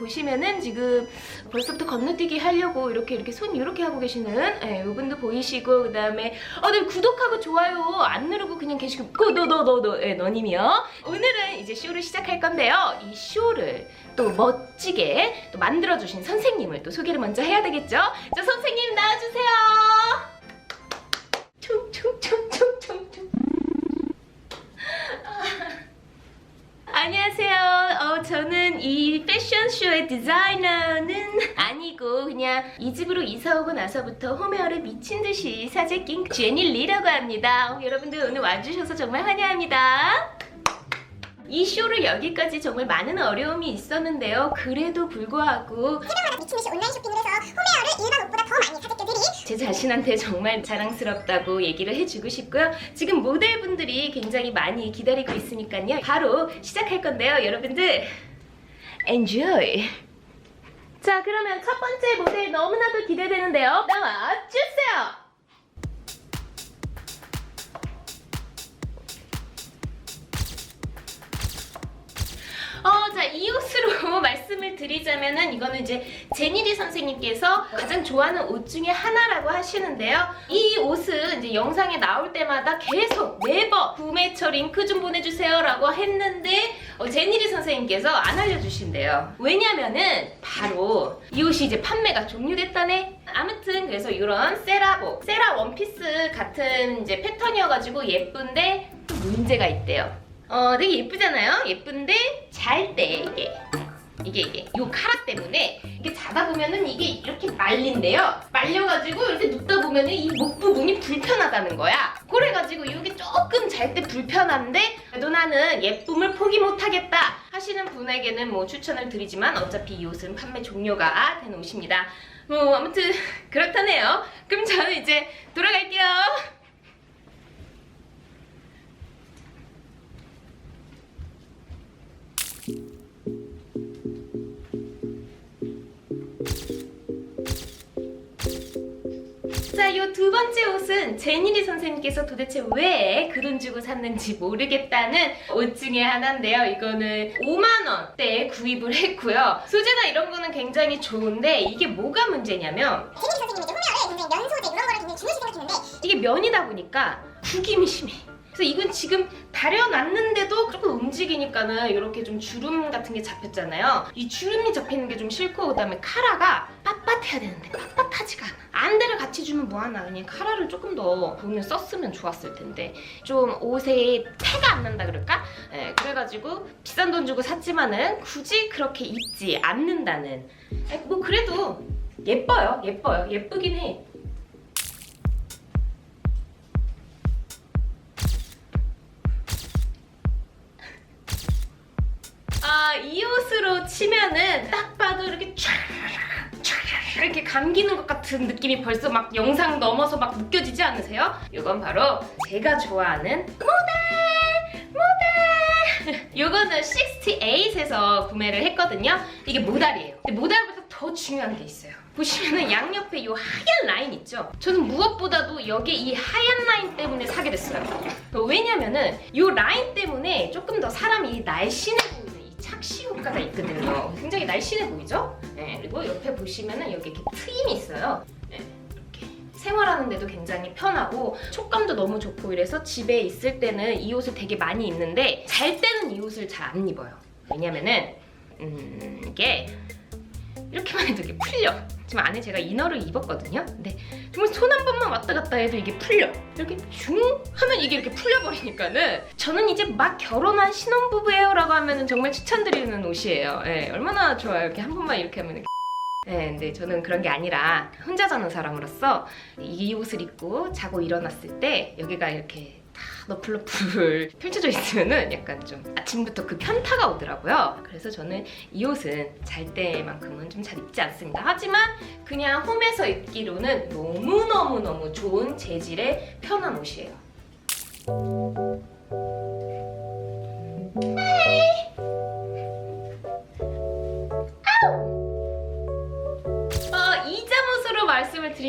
보시면은 지금 벌써부터 건너뛰기 하려고 이렇게 이렇게 손 이렇게 하고 계시는 예, 이분도 보이시고 그다음에 어, 네, 구독하고 좋아요 안 누르고 그냥 계시고 그너너너너 예, 너님이요. 오늘은 이제 쇼를 시작할 건데요. 이 쇼를 또 멋지게 또 만들어 주신 선생님을 또 소개를 먼저 해야 되겠죠? 자, 선생님 나와 주세요. 총총총총총총. 안녕하세요. 어, 저는 이 패션쇼의 디자이너는 아니고 그냥 이 집으로 이사 오고 나서부터 홈웨어를 미친 듯이 사재 낀 제니 리라고 합니다. 어, 여러분들 오늘 와주셔서 정말 환영합니다. 이 쇼를 여기까지 정말 많은 어려움이 있었는데요. 그래도 불구하고 새벽마다 미친 듯이 온라인 쇼핑을 해서 홈웨어를 일반 옷보다 더 많이 사재들이 제 자신한테 정말 자랑스럽다고 얘기를 해주고 싶고요. 지금 모델분들이 굉장히 많이 기다리고 있으니까요. 바로 시작할 건데요. 여러분들, enjoy! 자, 그러면 첫 번째 모델 너무나도 기대되는데요. 말씀을 드리자면은 이거는 이제 제니리 선생님께서 가장 좋아하는 옷 중에 하나라고 하시는데요. 이 옷은 이제 영상에 나올 때마다 계속 매번 구매처 링크 좀 보내주세요라고 했는데 어, 제니리 선생님께서 안 알려주신대요. 왜냐면은 바로 이 옷이 이제 판매가 종료됐다네. 아무튼 그래서 이런 세라복, 세라 원피스 같은 이제 패턴이어가지고 예쁜데 또 문제가 있대요. 어, 되게 예쁘잖아요? 예쁜데 잘 때 이게 이게 이게 요 카락 때문에 이게 자다 보면은 이게 이렇게 말린대요. 말려가지고 이렇게 눕다 보면은 이 목 부분이 불편하다는 거야. 그래가지고 이게 조금 잘 때 불편한데 그래도 나는 예쁨을 포기 못하겠다 하시는 분에게는 뭐 추천을 드리지만 어차피 이 옷은 판매 종료가 된 옷입니다. 뭐 아무튼 그렇다네요. 그럼 저는 이제 돌아갈게요. 자, 이 두 번째 옷은 제니리 선생님께서 도대체 왜 그돈 주고 샀는지 모르겠다는 옷 중에 하나인데요. 이거는 5만 원대에 구입을 했고요. 소재나 이런 거는 굉장히 좋은데 이게 뭐가 문제냐면 제니리 선생님은 이제 홈웨어를 굉장히 면소재 이런 거를 굉장히 중요시 생각했는데 이게 면이다 보니까 구김이 심해. 그래서 이건 지금 다려놨는데도 조금 움직이니까는 이렇게 좀 주름 같은 게 잡혔잖아요. 이 주름이 잡히는 게 좀 싫고 그다음에 카라가 빳빳해야 되는데 빳빳하지가 않아. 안대를 같이 주면 뭐하나 그냥 카라를 조금 더 돈을 썼으면 좋았을 텐데 좀 옷에 태가 안 난다 그럴까? 예, 그래가지고 비싼 돈 주고 샀지만은 굳이 그렇게 입지 않는다는. 예, 뭐 그래도 예뻐요, 예뻐요, 예쁘긴 해. 아, 이 옷으로 치면은 딱 봐도 이렇게 촤촤 이렇게 감기는 것 같은 느낌이 벌써 막 영상 넘어서 막 느껴지지 않으세요? 이건 바로 제가 좋아하는 모델! 모델! 이거는 68에서 구매를 했거든요. 이게 모달이에요. 근데 모달보다 더 중요한 게 있어요. 보시면은 양옆에 이 하얀 라인 있죠? 저는 무엇보다도 여기 이 하얀 라인 때문에 사게 됐어요. 왜냐면은 이 라인 때문에 조금 더 사람이 날씬해 착시 효과가 있거든요. 굉장히 날씬해 보이죠? 네, 그리고 옆에 보시면은 여기 이렇게 트임이 있어요. 네, 이렇게 생활하는데도 굉장히 편하고 촉감도 너무 좋고 이래서 집에 있을 때는 이 옷을 되게 많이 입는데 잘 때는 이 옷을 잘 안 입어요. 왜냐면은 음, 이게 이렇게만 해도 이게 풀려. 지금 안에 제가 이너를 입었거든요. 근데 정말 손 한 번만 왔다 갔다 해도 이게 풀려. 이렇게 슝 하면 이게 이렇게 풀려버리니까는 저는 이제 막 결혼한 신혼부부예요 라고 하면 은 정말 추천드리는 옷이에요. 예, 얼마나 좋아요. 이렇게 한 번만 이렇게 하면. 네, 근데 저는 그런 게 아니라 혼자 자는 사람으로서 이 옷을 입고 자고 일어났을 때 여기가 이렇게 다 너플너플 펼쳐져 있으면은 약간 좀 아침부터 그 편타가 오더라고요. 그래서 저는 이 옷은 잘 때만큼은 좀 잘 입지 않습니다. 하지만 그냥 홈에서 입기로는 너무너무너무 좋은 재질의 편한 옷이에요.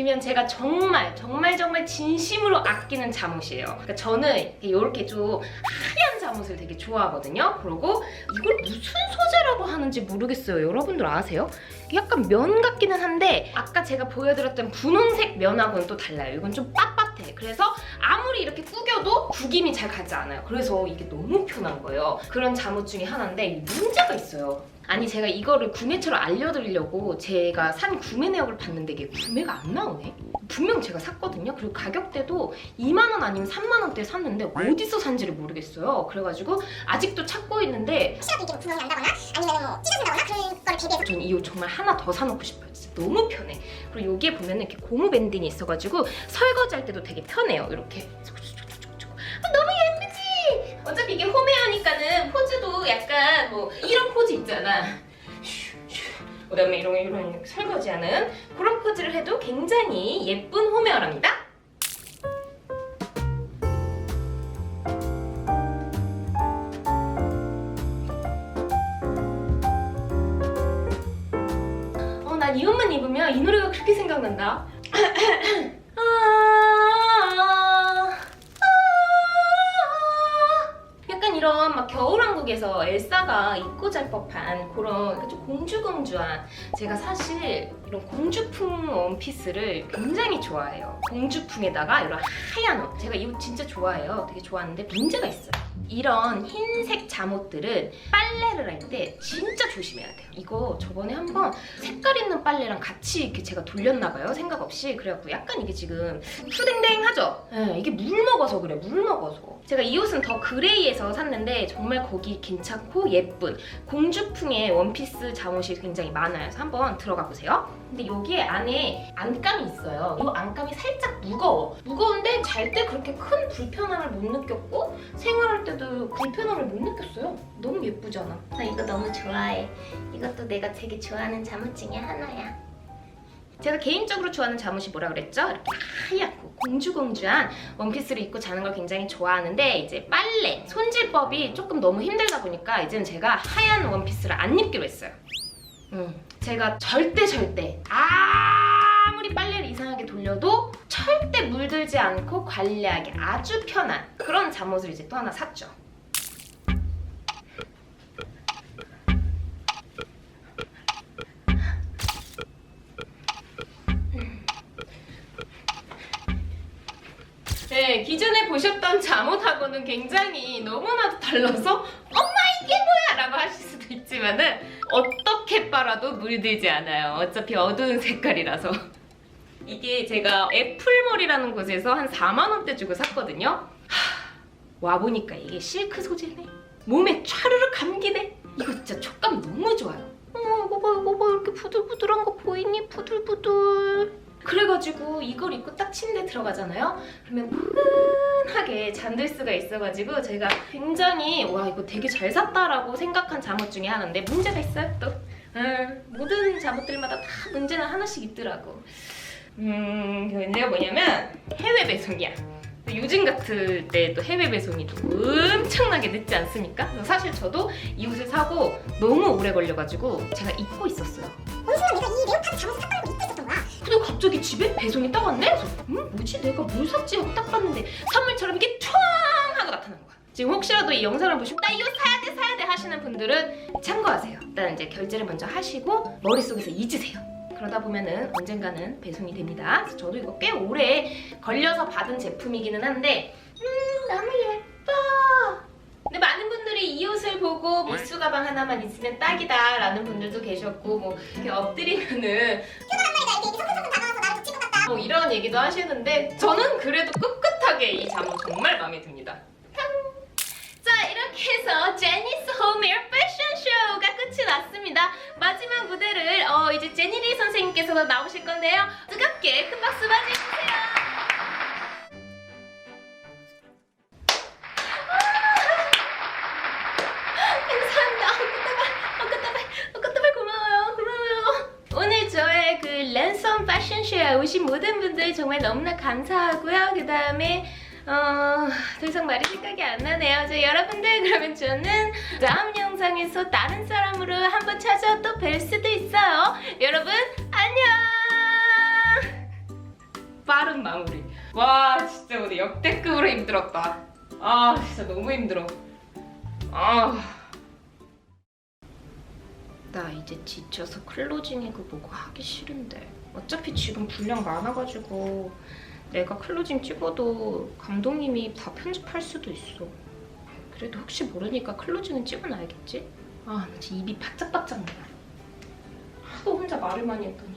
말씀을 드리면 제가 정말 정말 정말 진심으로 아끼는 잠옷이에요. 그러니까 저는 이렇게 좀 하얀 잠옷을 되게 좋아하거든요. 그리고 이걸 무슨 소재라고 하는지 모르겠어요. 여러분들 아세요? 약간 면 같기는 한데 아까 제가 보여드렸던 분홍색 면하고는 또 달라요. 이건 좀 빳빳해. 그래서 아무리 이렇게 구겨도 구김이 잘 가지 않아요. 그래서 이게 너무 편한 거예요. 그런 잠옷 중에 하나인데 문제가 있어요. 아니 제가 이거를 구매처를 알려드리려고 제가 산 구매 내역을 봤는데 이게 구매가 안 나오네. 분명 제가 샀거든요. 그리고 가격대도 2만 원 아니면 3만 원대 샀는데 어디서 산지를 모르겠어요. 그래가지고 아직도 찾고 있는데 혹시라도 이게 뭐 구멍이 난다거나 아니면 뭐 찢어진다거나 그런 걸 대비해서 저는 이 옷 정말 하나 더 사놓고 싶어요. 진짜 너무 편해. 그리고 여기에 보면은 이렇게 고무 밴딩이 있어가지고 설거지할 때도 되게 편해요. 이렇게. 있잖아. 그 다음에 이런 이런 설거지하는 그런 포즈를 해도 굉장히 예쁜 홈웨어랍니다. 어, 난 이 옷만 입으면 이 노래가 그렇게 생각난다. 아, 아, 막 겨울왕국에서 엘사가 입고 잘 법한 그런 좀 공주공주한 제가 사실 이런 공주풍 원피스를 굉장히 좋아해요. 공주풍에다가 이런 하얀 옷. 제가 이 옷 진짜 좋아해요. 되게 좋아하는데 문제가 있어요. 이런 흰색 잠옷들은 빨래를 할 때 진짜 조심해야 돼요. 이거 저번에 한번 색깔 있는 빨래랑 같이 이렇게 제가 돌렸나 봐요. 생각 없이. 그래갖고 약간 이게 지금 푸댕댕 하죠? 네, 이게 물 먹어서 그래. 물 먹어서. 제가 이 옷은 더 그레이에서 샀는데 정말 거기 괜찮고 예쁜 공주풍의 원피스 잠옷이 굉장히 많아요. 그래서 한번 들어가 보세요. 근데 여기에 안에 안감이 있어요. 이 안감이 살짝 무거워. 무거운데 잘 때 그렇게 큰 불편함을 못 느꼈고 생활할 때도 불편함을 못 느꼈어요. 너무 예쁘잖아. 나 이거 너무 좋아해. 이것도 내가 되게 좋아하는 잠옷 중에 하나야. 제가 개인적으로 좋아하는 잠옷이 뭐라 그랬죠? 이렇게 하얗고 공주공주한 원피스를 입고 자는 걸 굉장히 좋아하는데 이제 빨래, 손질법이 조금 너무 힘들다 보니까 이제는 제가 하얀 원피스를 안 입기로 했어요. 음, 제가 절대 절대 아무리 빨래를 이상하게 돌려도 절대 물들지 않고 관리하기 아주 편한 그런 잠옷을 이제 또 하나 샀죠. 네, 기존에 보셨던 잠옷하고는 굉장히 너무나도 달라서 엄마 이게 뭐야? 라고 하실 수도 있지만은 어떻게 빨아도 물들지 않아요. 어차피 어두운 색깔이라서. 이게 제가 애플몰이라는 곳에서 한 4만 원대 주고 샀거든요. 와 보니까 이게 실크 소재네. 몸에 촤르르 감기네. 이거 진짜 촉감 너무 좋아요. 어머 이거 봐 이거 봐 이렇게 부들부들한 거 보이니? 부들부들. 그래가지고 이걸 입고 딱 침대 들어가잖아요. 그러면 푸근하게 잠들 수가 있어가지고 제가 굉장히 와 이거 되게 잘 샀다라고 생각한 잠옷 중에 하나인데 문제가 있어요 또. 음, 모든 잠옷들마다 다 문제는 하나씩 있더라고. 음, 그 문제가 뭐냐면 해외 배송이야. 요즘 같을 때 또 해외 배송이 또 엄청나게 늦지 않습니까? 사실 저도 이 옷을 사고 너무 오래 걸려가지고 제가 입고 있었어요. 어느 순간 내가 이 레오파드 잠옷을 샀다는 근데 갑자기 집에 배송이 딱 왔네? 그래서 음? 뭐지? 내가 뭘 샀지? 하고 딱 봤는데 선물처럼 이렇게 촤앙 하고 나타나는 거야. 지금 혹시라도 이 영상을 보시고 나 이거 사야 돼 사야 돼 하시는 분들은 참고하세요. 일단 이제 결제를 먼저 하시고 머릿속에서 잊으세요. 그러다 보면은 언젠가는 배송이 됩니다. 저도 이거 꽤 오래 걸려서 받은 제품이기는 한데 음 너무 예뻐. 근데 많은 분들이 이 옷을 보고 미수 가방 하나만 있으면 딱이다 라는 분들도 계셨고 뭐 이렇게 엎드리면은 이렇게 성큼성큼 다가와서 나를 붙인 것 같다 뭐 이런 얘기도 하시는데 저는 그래도 꿋꿋하게 이 잠옷 정말 마음에 듭니다. 탕! 자 이렇게 해서 제니스 홈웨어 패션쇼가 끝이 났습니다. 마지막 무대를 어, 이제 제니리 선생님께서 나오실 건데요. 뜨겁게 큰 박수 맞이 정말 너무나 감사하고요. 그 다음에 어, 더 이상 말이 생각이 안 나네요. 저 여러분들 그러면 저는 다음 영상에서 다른 사람으로 한번 찾아 또 뵐 수도 있어요. 여러분 안녕. 빠른 마무리. 와 진짜 오늘 역대급으로 힘들었다. 아 진짜 너무 힘들어. 아. 나 이제 지쳐서 클로징 에그 보고 하기 싫은데 어차피 지금 분량 많아가지고 내가 클로징 찍어도 감독님이 다 편집할 수도 있어 그래도 혹시 모르니까 클로징은 찍어놔야겠지? 아, 나 지금 입이 바짝바짝 나요. 하도 혼자 말을 많이 했더니